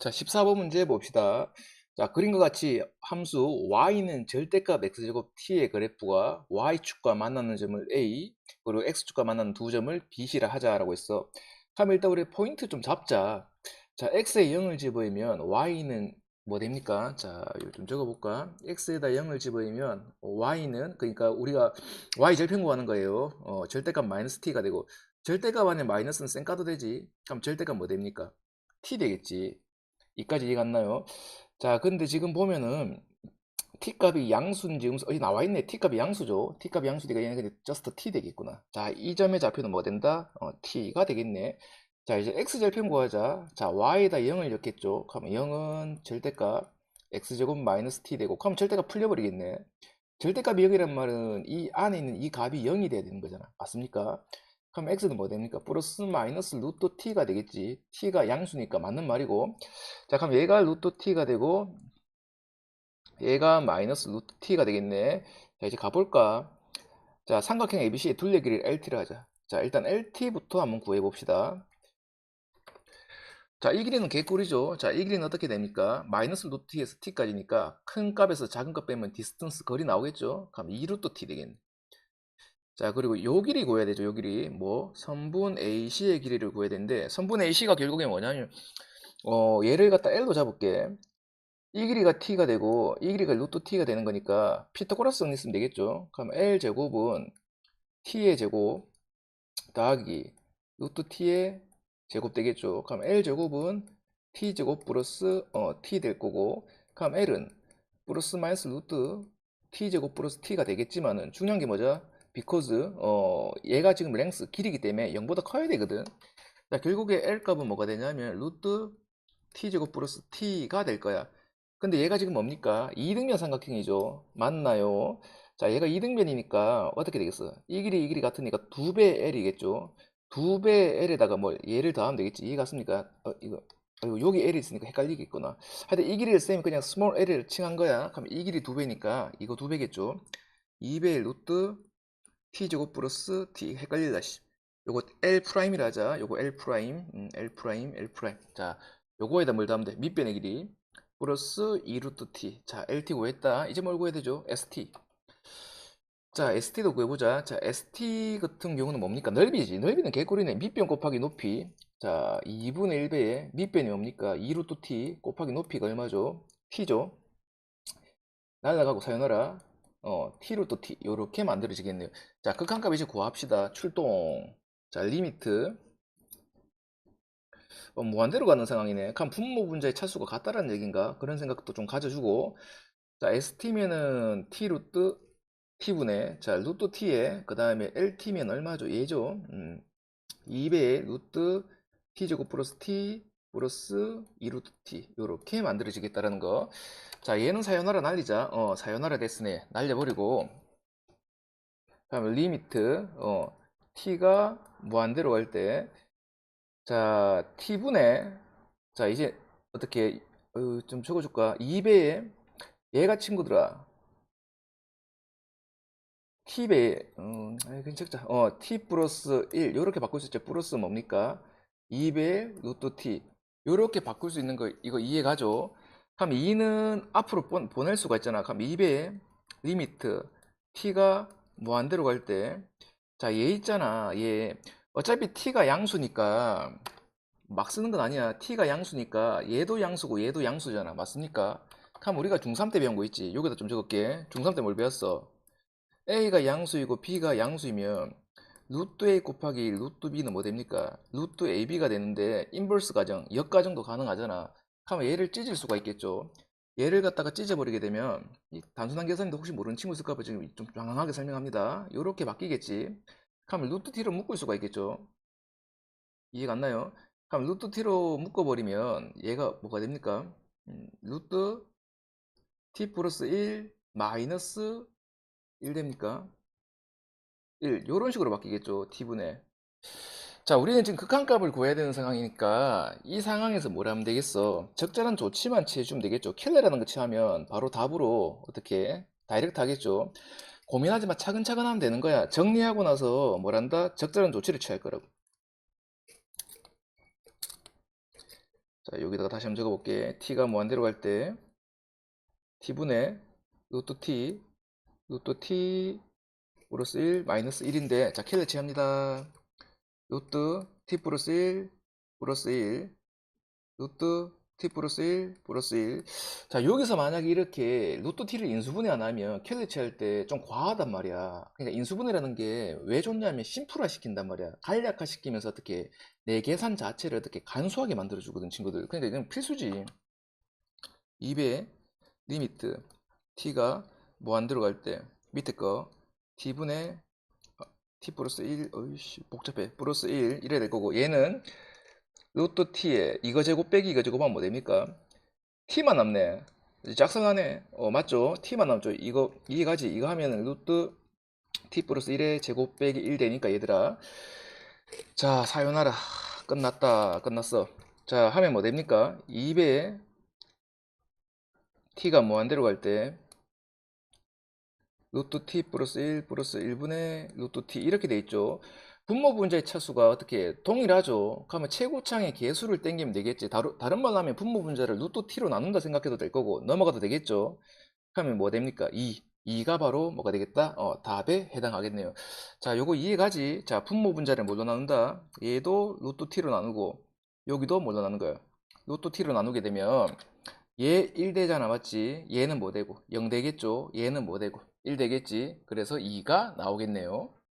자, 14번 문제 봅시다. 자, 그림과 같이 함수 y는 절대값 x제곱 t의 그래프가 y축과 만나는 점을 a, 그리고 x축과 만나는 두 점을 b시라 하자라고 했어. 그럼 일단 우리 포인트 좀 잡자. 자, x에 0을 집어넣으면 y는 뭐 됩니까? 자, 좀 적어볼까? x에다 0을 집어넣으면 y는 그러니까 우리가 y 절편 구하는 거예요. 어, 절대값 마이너스 t가 되고 절대값 안에 마이너스는 쌩까도 되지. 그럼 절대값 뭐 됩니까? t 되겠지. 이까지 이해 갔나요? 자, 근데 지금 보면은 t값이 양수인지 음수, 어디 나와 있네. t값이 양수죠. t값이 양수니까 얘는 그냥 just t 되겠구나. 자, 이 점의 좌표는 뭐 된다? 어, t가 되겠네. 자, 이제 x절편 구하자. 자, y에다 0을 넣겠죠. 그러면 0은 절대값 x제곱 마이너스 t 되고, 그럼 절대값 풀려버리겠네. 절대값이 0이란 말은 이 안에 있는 이 값이 0이 돼야 되는 거잖아. 맞습니까? 그럼 x는 뭐 됩니까? 플러스 마이너스 루트 t가 되겠지. t가 양수니까 맞는 말이고. 자, 그럼 얘가 루트 t가 되고 얘가 마이너스 루트 t가 되겠네. 자, 이제 가볼까? 자, 삼각형 ABC의 둘레 길이를 LT를 하자. 자, 일단 LT부터 한번 구해 봅시다. 자, 이 길이는 개꿀이죠. 자, 이 길이는 어떻게 됩니까? 마이너스 루트 t에서 t까지니까 큰 값에서 작은 값 빼면 디스턴스 거리 나오겠죠? 그럼 2 루트 t 되겠네. 자, 그리고 요 길이 구해야 되죠. 요 길이. 뭐, 선분 AC의 길이를 구해야 되는데, 선분 AC가 결국에 뭐냐면, 어, 얘를 갖다 L로 잡을게. 이 길이가 T가 되고, 이 길이가 루트 T가 되는 거니까, 정리 쓰면 되겠죠. 그럼 L 제곱은 T의 제곱, 더하기, 루트 T의 제곱 되겠죠. 그럼 L 제곱은 T 제곱 플러스, 어, T 될 거고, 그럼 L은 플러스 마이너스 루트 T 제곱 플러스 T가 되겠지만은, 중요한 게 뭐죠? Because 어 얘가 지금 랭스 길이기 때문에 0보다 커야 되거든. 자, 결국에 L 값은 뭐가 되냐면 루트 t제곱 플러스 t가 될 거야. 근데 얘가 지금 뭡니까? 이등변 삼각형이죠. 맞나요? 자, 얘가 이등변이니까 어떻게 되겠어? 이 길이 이 길이 같으니까 2배 L이겠죠. 2배 L에다가 뭐 얘를 더하면 되겠지. 이해 갔습니까? 어, 이거 아이고, 여기 L이 있으니까 헷갈리겠구나. 하여튼 이 길이를 쌤이 그냥 스몰 L을 칭한 거야. 그럼 이 길이 2배니까 이거 2배겠죠. 2배 루트 t제곱 플러스 t 헷갈리다 씨. 요거 L 프라임이라 하자. 요거 L 프라임, 음, L 프라임, L 프라임. 자, 요거에다 뭘 더하면 돼? 밑변의 길이 플러스 2 루트 t. 자, LT 구했다. 이제 뭘 구해야 되죠? ST. 자, ST도 구해보자. 자, ST 같은 경우는 뭡니까? 넓이지. 넓이는 개꿀이네. 밑변 곱하기 높이. 자, 2분의 1배에 밑변이 뭡니까? 2 루트 t 곱하기 높이가 얼마죠? t죠. 날라가고 사요나라. 어, t로 또 t 요렇게 만들어지겠네요. 자, 극한값 이제 구합시다. 출동. 자, 리미트. 어, 무한대로 가는 상황이네. 그럼 분모 분자의 차수가 같다라는 얘기인가? 그런 생각도 좀 가져주고. 자, st면은 t 루트 t분의 자, 루트 t에 그 다음에 lt면 얼마죠? 얘죠. 음, 2배의 루트 t제곱 플러스 t 플러스 2루트 t 요렇게 만들어지겠다라는 거. 자, 얘는 사요나라 날리자. 어, 사요나라 됐으네. 날려버리고. 그다음에 리미트 어, t가 무한대로 갈 때. 자, t분의 자, 이제 어떻게 어, 좀 적어 줄까? 2배에 얘가 친구들아. t배 음, 적자. 어, t 플러스 1 요렇게 바꿀 수 있죠. 플러스 뭡니까? 2배 루트 t 요렇게 바꿀 수 있는 거 이거 이해 가죠? 그럼 2는 앞으로 보, 보낼 수가 있잖아. 그럼 2배 리미트 t가 무한대로 갈 때 자, 얘 있잖아. 얘 어차피 t가 양수니까 막 쓰는 건 아니야. t가 양수니까 얘도 양수고 얘도 양수잖아. 맞습니까? 그럼 우리가 중3 때 배운 거 있지. 여기다 좀 적을게. 중3 때 뭘 배웠어? a가 양수이고 b가 양수이면 루트 a 곱하기 루트 b는 뭐 됩니까? 루트 ab가 되는데 인버스 가정, 역가정도 가능하잖아. 그러면 얘를 찢을 수가 있겠죠. 얘를 갖다가 찢어버리게 되면 이 단순한 계산인데 혹시 모르는 친구 있을까 봐 지금 좀 장황하게 설명합니다. 이렇게 바뀌겠지. 그러면 루트 t로 묶을 수가 있겠죠. 이해가 안 나요? 그럼 루트 t로 묶어버리면 얘가 뭐가 됩니까? 음, 루트 t 플러스 1 마이너스 1 됩니까? 1 이런 식으로 바뀌겠죠. t분의. 자 우리는 지금 극한값을 구해야 되는 상황이니까 이 상황에서 뭘 하면 되겠어? 적절한 조치만 취해주면 되겠죠. 킬레라는 거 취하면 바로 답으로 어떻게? 다이렉트 하겠죠. 고민하지 마 차근차근 하면 되는 거야. 정리하고 나서 뭘 한다? 적절한 조치를 취할 거라고. 자, 여기다가 다시 한번 적어볼게. t가 무한대로 갈 때 t분의 루트 t 루트 t 플러스 1 마이너스 1인데 자 캘리치 합니다. 루트 t 플러스 1 플러스 1 루트 t 플러스 1 플러스 1. 자, 여기서 만약에 이렇게 루트 t를 인수분해 안 하면 캘리치 할 때 좀 과하단 말이야. 그러니까 인수분해라는 게 왜 좋냐면 심플화 시킨단 말이야. 간략화 시키면서 어떻게 내 계산 자체를 어떻게 간소하게 만들어 주거든, 친구들. 그러니까 이건 필수지. 2배 리미트 t가 무한 들어갈 때 밑에 거 t분의 어, t 플러스 1 어이씨 복잡해 플러스 1 이래야 될 거고 얘는 루트 t에 이거 제곱 빼기 이거 제곱하면 뭐 됩니까? t만 남네. 짝상하네. 어, 맞죠? t만 남죠. 이거 이해가지? 이거 하면은 루트 t 플러스 1의 제곱 빼기 1 되니까 얘들아. 자, 사요나라. 끝났다. 끝났어. 자, 하면 뭐 됩니까? 2배 t가 무한대로 갈 때 루트 t 플러스 1 플러스 1분의 루트 t 이렇게 돼 있죠. 분모 분자의 차수가 어떻게 동일하죠. 그러면 최고창의 개수를 땡기면 되겠지. 다루, 다른 말로 하면 분모 분자를 루트 t로 나눈다 생각해도 될 거고 넘어가도 되겠죠. 그러면 뭐 됩니까? 2. 2가 바로 뭐가 되겠다? 어, 답에 해당하겠네요. 자, 요거 이해가지? 자, 분모 분자를 뭘로 나눈다? 얘도 루트 t로 나누고 여기도 뭘로 나눈 거야? 루트 t로 나누게 되면 얘1 되잖아, 맞지? 얘는 뭐 되고? 0 되겠죠? 얘는 뭐 되고? 1 되겠지? 그래서 2가 나오겠네요.